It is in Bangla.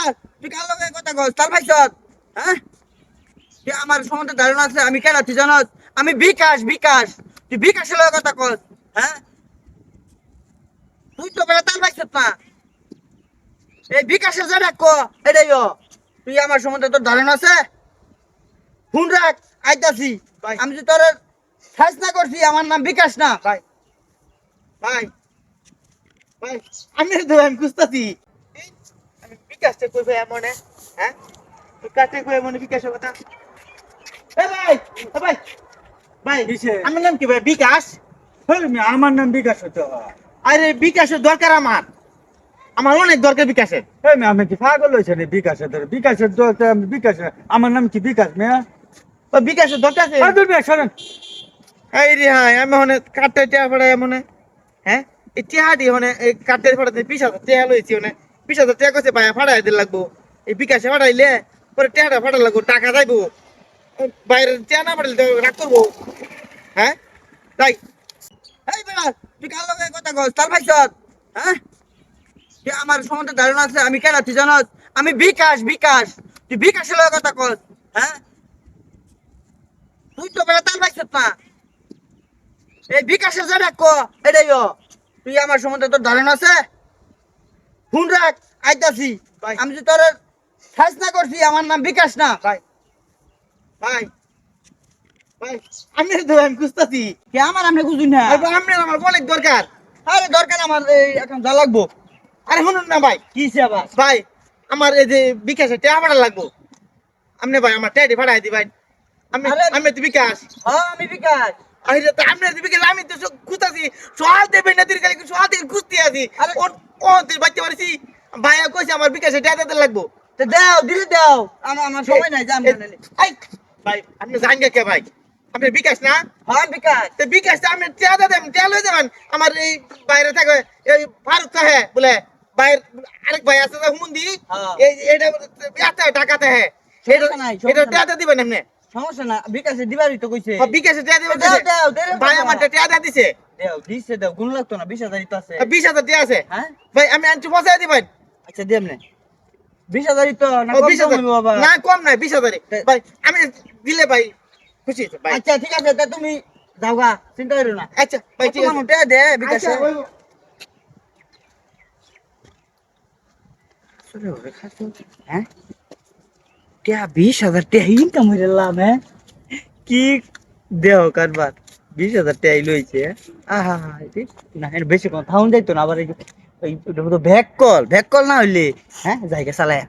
বেড়া তুই কার লগে কথা কস? তার ভাইছত হ্যাঁ? তুই আমার সম্বন্ধে ধারণা আছে আমি কেন তুই জানস? আমি বিকাশ বিকাশ। তুই বিকাশের লগে কথা কস হ্যাঁ? তুই তো বেড়া তার ভাইছত না। এই বিকাশের যে ডাক এটাই তুই আমার সম্বন্ধে তোর ধারণা আছে? ফোন রাখ আইতাছি। ভাই। আমি যে তোর সাজ না করছি আমার নাম বিকাশ না। ভাই। ভাই। ভাই আমি তো আমি খুঁজতাছি। এই, আমি বিকাশটা কই ভাই মনে হ্যাঁ কাটে কই মনে বিকাশের কথা? এ ভাই ভাই ভাই আমার নাম কি ভাই? বিকাশ? আমার নাম বিকাশ হতো আরে বিকাশের দরকার আমার। আমার অনেক দরকার বিকাশের। আমি কি পাগল হয়েছে রে বিকাশের ধরে বিকাশের তো বিকাশ আমার নাম কি বিকাশ মেয়া ও বিকাশের দরকার আছে? আর দূর এই রে হ্যাঁ আমি মনে কাটতে টিয়া পড়ায় মনে হ্যাঁ? এই টিয়াটি এই কাটতে পড়াতে পিস হাজার টিয়া লইছি মানে পিস হাজার টিয়া কইছে ভাই ফাড়াই দিন লাগবো। এই বিকাশে ফাড়াইলে পরে টিয়াটা ফাটা লাগবো, টাকা যাইবো। বাইরে টিয়া না ফাটাইলে রাগ করব। হ্যাঁ? তাই এই বেড়া তুই কার লগে কথা কস? তার ভাইছত হ্যাঁ? তুই আমার সম্বন্ধে ধারণা আছে, আমি কেন তুই জানস? আমি বিকাশ বিকাশ। তুই বিকাশের লগে কথা কস। হ্যাঁ? তুই তো বেড়া তার ভাইছত না। এই বিকাশের যে ডাক এটাই। তুই আমার সম্বন্ধে তোর ধারণা আছে? ফোন রাখ আইতাছি। ভাই। আমি যে তোর না করছি আমার নাম বিকাশ না। ভাই। ভাই। ভাই। আমি তো আমি খুঁজতাছি। কে আমার আপনি বুঝুন না? আমি আমার অনেক দরকার। আরে দরকার আমার এখন যা লাগবো। আরে শুনুন না ভাই। কি সেবা ভাই আমার এই যে বিকাশে টিয়া ফাটা লাগবো। আপনি ভাই আমার টিয়াটি ফাটাই দি ভাই। আমি আমি তো বিকাশ। হ্যাঁ আমি বিকাশ। আরে তো আপনি বিকাশ আমি তো খুঁজতাছি। সকাল দেবেন না দিন কালে সকাল থেকে খুঁজতে আছি আরে- কোন কোন তুই বাচ্চা পারছি? ভাইয়া কইছে আমার বিকাশে টিয়া দিতে লাগবো। তো দাও দিলে দাও। আমার আমার সময় নাই যাম এ- এই, ভাই আপনি জানেন কে ভাই? আপনি বিকাশ না? হ্যাঁ বিকাশ। তো বিকাশ আপনি টিয়া দেবেন টিয়া লই যাবেন আমার এই বাইরে থাকে এই ফারুক থাকে বলে বাইরে আরেক ভাই আছে হুমন্দি হ্যাঁ। এই এটা এত টাকাতে হ্যাঁ সমস্যা নাই, এটা সমস্যা টিয়া দিবেন এমনি সমস্যা না বিকাশে দিবারই তো কইছে। ও বিকাশে টিয়া দিবেন দাও দাও দেরে ভাই আমার টিয়া দিয়ে দিছে। দাও দিছে দাও গুণ লাগতো না বিশ হাজারই তো আছে। বিশ হাজার টিয়া আছে। হ্যাঁ? ভাই আমি আনছি পয়সা আচ্ছা দিয়াম না বিশ হাজারই তো না বিশ কম হাজার। হইবো বাবা না কম নাই বিশ হাজারই। ভাই আমি দিলে ভাই খুশি ভাই। আচ্ছা ঠিক আছে তা তুমি যাও চিন্তা করো না। আচ্ছা ভাই ঠিক আছে। মোটা দে বিকাশে। আচ্ছা, হ্যাঁ? টিয়া বিশ হাজার টিয়া ইনকাম হয়ে গেলাম হ্যাঁ? কি দেহ কারবার। বিশ হাজার টাই লইছে। আহা না বেশি কোন থাউন যাইতো না, আবার ওই ব্যাক কল ব্যাক কল না হইলে হ্যাঁ জায়গা চালায়।